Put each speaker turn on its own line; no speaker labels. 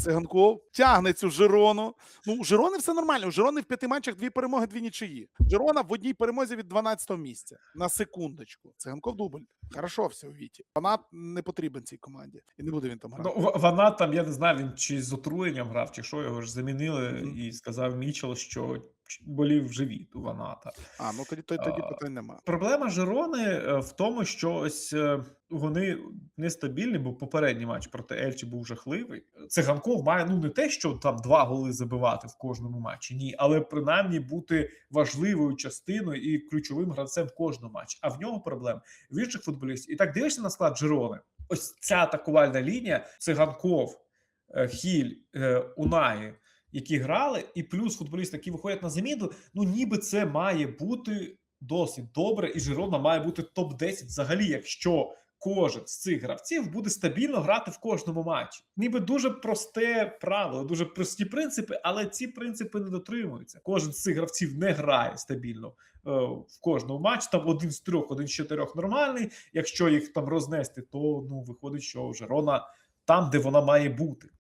Циганков тягне цю Жирону. Ну, у Жирони все нормально. У Жирони в п'яти матчах дві перемоги, дві нічиї. Жирона в одній перемозі від 12-го місця. На секундочку. Циганков дубль. Хорошо все у Віті. Вона не потрібен цій команді. І не буде він там грати.
Ну, вона там, я не знаю, він чи з отруєнням грав, чи що його ж замінили,
Мгм.
і сказав Мічел, що болів живіт у Ваната.
А, ну тоді, тоді, тоді питань нема.
Проблема Жирони е, в тому, що ось е, вони нестабільні, бо попередній матч проти Ельчі був жахливий. Циганков має ну не те, що там два голи забивати в кожному матчі, ні, але принаймні бути важливою частиною і ключовим гравцем в кожному матчі. А в нього проблем в інших футболістів. І так дивишся на склад Жирони. Ось ця атакувальна лінія: Циганков, е, Хіль, е, Унаї. Які грали, і плюс футболісти, які виходять на заміну, ну ніби це має бути досить добре, і Жирона має бути топ-10 взагалі, якщо кожен з цих гравців буде стабільно грати в кожному матчі. Ніби дуже просте правило, дуже прості принципи, але ці принципи не дотримуються. Кожен з цих гравців не грає стабільно е, в кожному матчі. Там один з трьох, один з чотирьох нормальний. Якщо їх там рознести, то ну виходить, що вже рона там, де вона має бути.